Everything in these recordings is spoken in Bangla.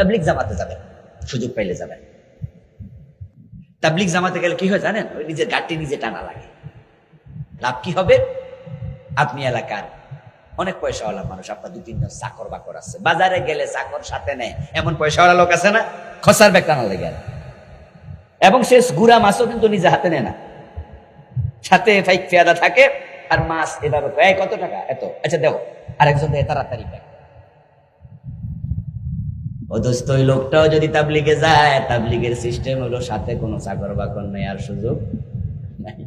তাবলিক জামাতে যাবেন। সুযোগ পাইলে যাবেন। তাবলিক জামাতে গেলে কি হয় জানেন? ওই নিজের গাড়টি নিজে টানা লাগে। লাভ কি হবে? আপনি এলাকার অনেক পয়সাওয়ালা মানুষ, আপনার দু তিনজন চাকর বাকর আছে। বাজারে গেলে চাকর সাথে নেয়, এমন পয়সাওয়ালা লোক আছে না? খসার ব্যাগ টানা লেগে। এবং সে গুড়া মাছও কিন্তু নিজে হাতে নেয় না। সাথে ফাইক পেয়াদা থাকে, আর মাছ এই কত টাকা? এত। আচ্ছা দেখো, আরেকজন দেয় তাড়াতাড়ি ব্যাগ। ও দোস্ত, ওই লোকটাও যদি তাবলিগে যায়, তাবলিগের সিস্টেম হলো সাথে কোনো চাকর বাকর নেই আর সুযোগ নাই।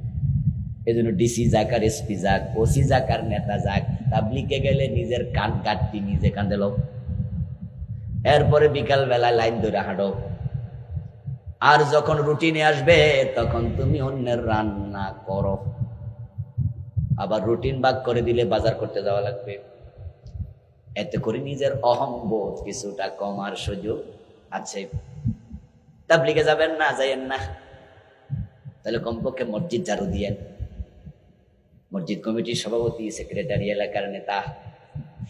এই জন্য ডিসি যাক আর এসপি যাক ওসি যাক আর নেতা যাক তাবলিগে গেলে নিজের কান কাটতি, নিজে কান্দে লোক। এরপরে বিকাল বেলায় লাইন ধরে হাঁটো। আর যখন রুটিনে আসবে, তখন তুমি অন্যের রান্না করো। আবার রুটিন বাক করে দিলে বাজার করতে যাওয়া লাগবে। এতে করে নিজের অহংবোধ কিছুটা কমার সুযোগ আছে। তাবলিগে যাবেন না, যাইয়েন না। তাহলে কমপক্ষে মসজিদ ঝাড়ু দিয়েন। মসজিদ কমিটির সভাপতি, সেক্রেটারি, এলাকার নেতা।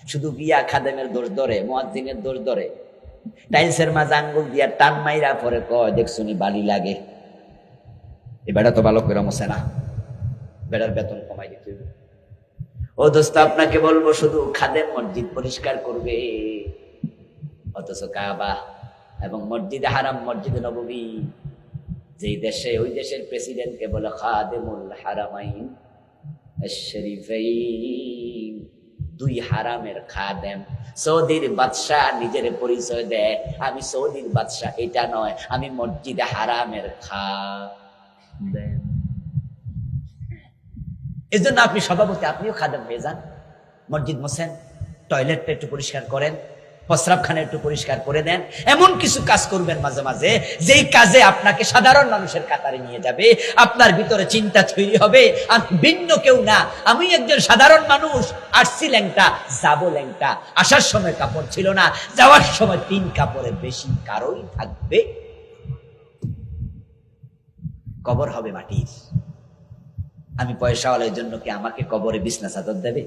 শুধু গিয়া খাদেমের দোষ ধরে, মোয়াজ্জিনের দোষ ধরে। টাইলসের মাঝে আঙ্গুল দিয়া টান মাইরা পরে কয় দেখছুনি বালি লাগে। এ বেড়া তো ভালো করে মশে না। বেড়ার বেতন কমাই দিতে। ও দোস্ত, আপনাকে বলব শুধু খাদেম মসজিদ পরিষ্কার করবে। অথচ কাবা এবং মসজিদে হারাম মসজিদ নবী যেই দেশে, ওই দেশের প্রেসিডেন্টকে বলে খাদেমুল হারামাইন দুই হারামের খাদেম। সৌদির বাদশাহ নিজের পরিচয় দেয়। আমি সৌদির বাদশাহ, এটা নয়, আমি মসজিদে হারামের খা এই জন্য আপনি সভাপতি, আপনিও খাদেম হয়ে যান। মসজিদ মোসেন টয়লেটটা একটু পরিষ্কার করেন, প্রস্রাবখানা একটু পরিষ্কার করে দেন। এমন কিছু কাজ করবেন মাঝে মাঝে, যেই কাজে আপনাকে সাধারণ মানুষের কাতারে নিয়ে যাবে। আপনার ভিতরে চিন্তা তৈরি হবে, আমি ভিন্ন কেউ না, আমি একজন সাধারণ মানুষ। আসছি ল্যাংটা, যাব ল্যাংটা। আসার সময় কাপড় ছিল না, যাওয়ার সময় তিন কাপড়ে বেশি কারোই থাকবে। কবর হবে মাটির। আমি পয়সাওয়ালার জন্য কি আমাকে কবরে বিছনা চাদর দেবে?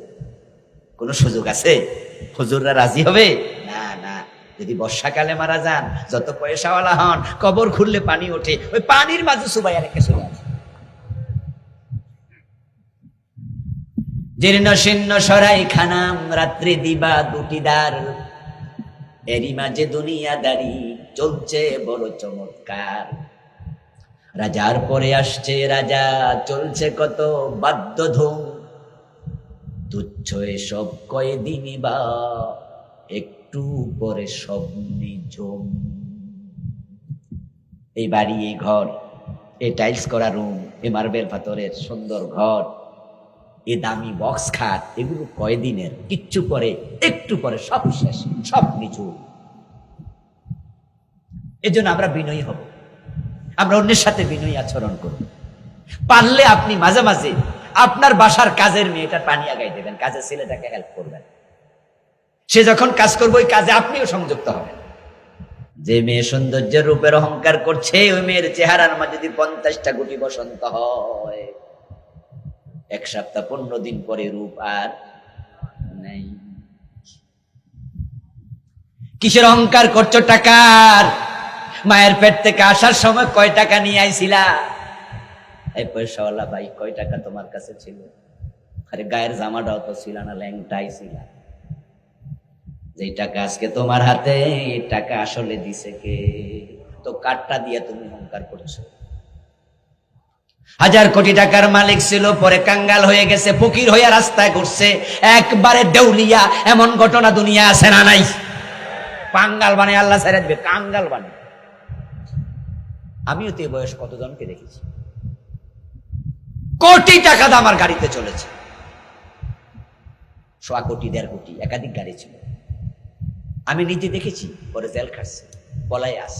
কোনো সুযোগ আছে? হুজুররা রাজি হবে? না না। যদি বর্ষাকালে মারা যান, যত পয়সাওয়ালা হন, কবর খুললে পানি ওঠে। ওই পানির মাঝে সুবাইয়া রেখে চলে আসে। জীর্ণ শীর্ণ সরাই খানাম, রাত্রি দিবা দুটি দ্বার। এরই মাঝে দুনিয়াদারি চলছে বড় চমৎকার। রাজার পরে আসছে রাজা, চলছে কত বাদ্য ধুম তুচ্ছ এসব কয়েদিনই বা একটু পরে সব নিঝুম এই বাড়ি এই ঘর, এই টাইলস করা রুম এ মার্বেল পাথরের সুন্দর ঘর, এ দামি বক্স খাট, এগুলো কয়দিনের? কিচ্ছু পরে, একটু পরে সব শেষ, সব নিঝুম এজন্য আমরা বিনয়ী হব। আমরা অন্যের সাথে বিনয়ী আচরণ করব। পারলে আপনি মাঝে মাঝে আপনার বাসার কাজের মেয়েটার পানি আগাই দেবেন, কাজের ছেলেটাকে হেল্প করবেন। সে যখন কাজ করবে, ওই কাজে আপনিও সংযুক্ত হবেন। যে মেয়ে সৌন্দর্যের রূপের অহংকার করছে, ওই মেয়ের চেহারার মাঝে যদি পঞ্চাশটা গুটি বসন্ত হয়, এক সপ্তাহ পনেরো দিন পরে রূপ আর নেই। কিসের অহংকার করছ টাকার? মায়ের পেট থেকে আসার সময় কয় টাকা নিয়ে আইছিলা? এই পয়সাওয়ালা ভাই, কয় টাকা তোমার কাছে ছিল? আরে গায়ের জামাটাও তো ছিল না, ল্যাংটাই ছিল। যেই টাকা আজকে তোমার হাতে টাকা আসলে দিছে কে? তো কাঠটা দিয়ে তুমি অহংকার করছ। হাজার কোটি টাকার মালিক ছিল, পরে কাঙ্গাল হয়ে গেছে, ফকির হইয়া রাস্তায় ঘুরছে। একবারে দেউলিয়া, এমন ঘটনা দুনিয়া আছে না নাই? পাঙ্গাল বানে আল্লাহ ছেড়ে দিবে, কাঙ্গাল বানে আমিও তো বয়স কতজনকে দেখেছি? কোটি টাকা দাম আমার গাড়িতে চলেছে। সোয়া কোটি, দেড় কোটি, একাধিক গাড়ি ছিল। আমি নিজে দেখেছি, পরে জেল খাটছে পলাই আস।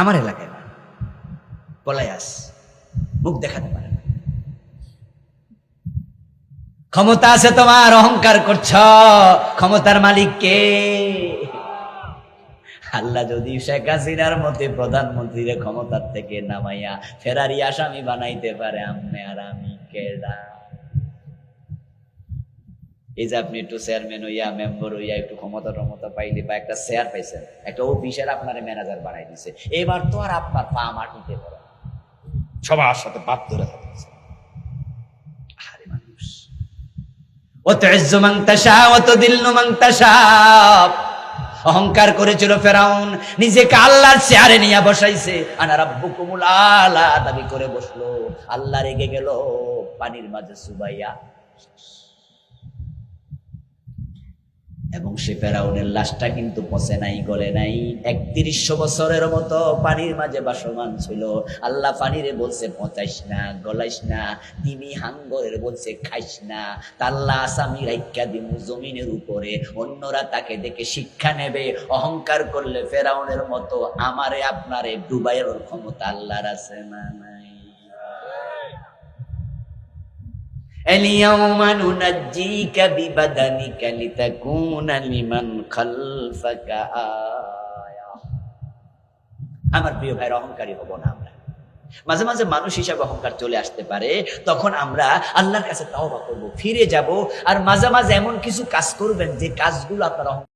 আমার এলাকায় না পলাই আস, মুখ দেখাতে পারে না। ক্ষমতা আছে তোমার, অহংকার করছ, ক্ষমতার মালিক কে আল্লাহ যদি শেখ হাসিনার মতে প্রধানমন্ত্রীর ক্ষমতার থেকে নামাইয়া ফেরারি আসামি বানাইতে পারে আপনি আর আমি কেডা? এই যে আপনি একটু চেয়ারম্যান হইয়া, মেম্বার হইয়া একটু ক্ষমতা টমতা পাইলে বা একটা চেয়ার পাইছেন, একটা অফিসের আপনার ম্যানেজার বানাই দিছে, এবার তো আর আপনার পা মাটিতে পারে সবার সাথে পাপ ধরে থাকতেছে আরে মানুষ। ও তেজ্জু মাংতাসা ও তো দিল্লু মাংতাসা অহংকার করেছিল ফেরাউন, নিজেকে আল্লাহর চেয়ারে নিয়ে বসাইছে। আনা রাব্বুকুমুল আলা দাবি করে বসল। আল্লাহ রেগে গেল, পানির মাঝে সুবাইয়া। এবং সে ফেরাউনের লাশটা কিন্তু পচে নাই, গলে নাই। একত্রিশশো বছরের মতো পানির মাঝে বাসমান ছিল। আল্লাহ পানিরে বলছে, পচাইস না, গলাইস না তিমি হাঙ্গরের বলছে, খাইস না। তাল্লা আসামি রাইকা দিমু জমিনের উপরে। অন্যরা তাকে দেখে শিক্ষা নেবে, অহংকার করলে ফেরাউনের মতো আমারে, আপনারে ডুবাইয়ের ক্ষমতা আল্লাহর আছে না নাই? اليوم ننجيك ببدنك لتكون لمن خلفك آية আমার প্রিয় ভাইয়ের অহংকারী হব না আমরা মাঝে মাঝে মানুষ হিসাবে অহংকার চলে আসতে পারে তখন আমরা আল্লাহর কাছে তাওবা করব ফিরে যাব আর মাঝে মাঝে এমন কিছু কাজ করবেন যে কাজগুলো আপনার অহংকার